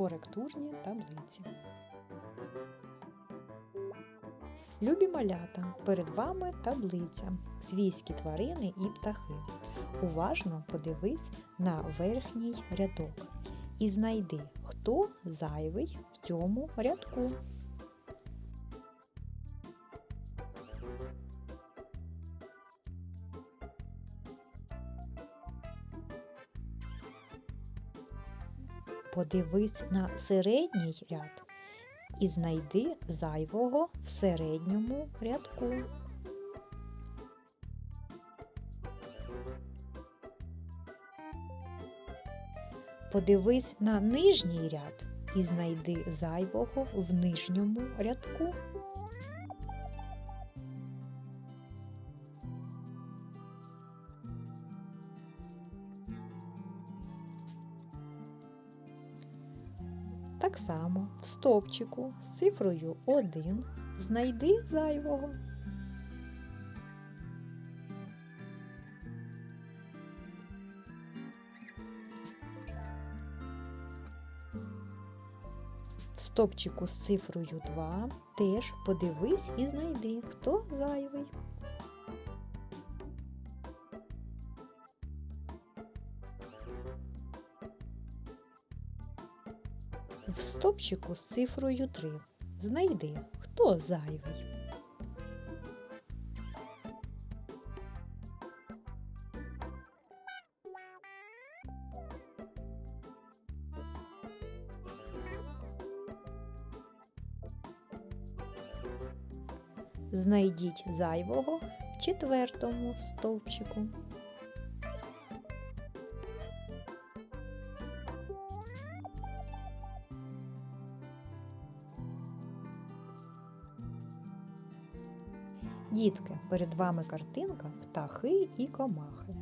коректурні таблиці. Любі малята, перед вами таблиця, свійські тварини і птахи. Уважно подивись на верхній рядок і знайди, хто зайвий в цьому рядку. Подивись на середній ряд і знайди зайвого в середньому рядку. Подивись на нижній ряд і знайди зайвого в нижньому рядку. Так само в стовпчику з цифрою 1 знайди зайвого. В стопчику з цифрою 2 теж подивись і знайди, хто зайвий. В стопчику з цифрою 3 знайди, хто зайвий. Знайдіть зайвого в четвертому стовпчику. Дітки, перед вами картинка птахи і комахи.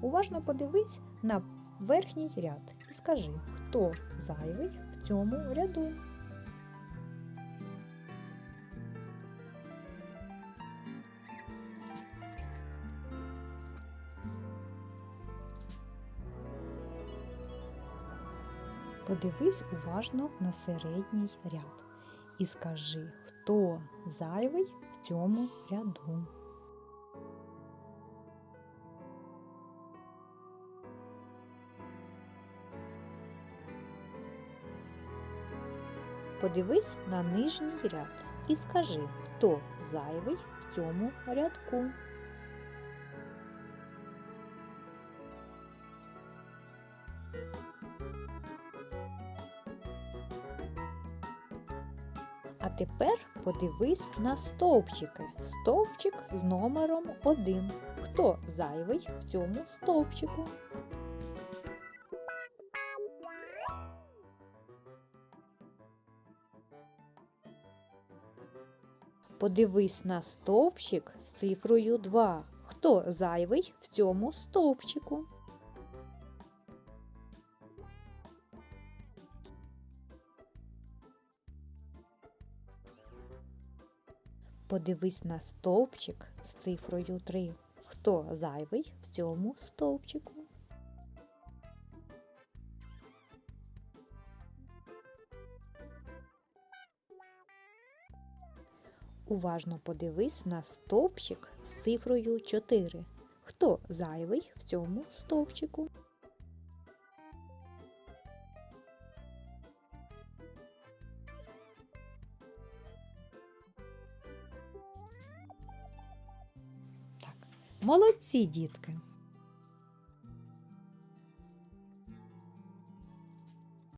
Уважно подивись на верхній ряд і скажи, хто зайвий в цьому ряду. Подивись уважно на середній ряд і скажи, хто зайвий цьому ряду. Подивись на нижній ряд і скажи, хто зайвий в цьому рядку. А тепер подивись на стовпчики. Стовпчик з номером 1. Хто зайвий в цьому стовпчику? Подивись на стовпчик з цифрою 2. Хто зайвий в цьому стовпчику? Подивись на стовпчик з цифрою 3. Хто зайвий в цьому стовпчику? Уважно подивись на стовпчик з цифрою 4. Хто зайвий в цьому стовпчику? Молодці, дітки!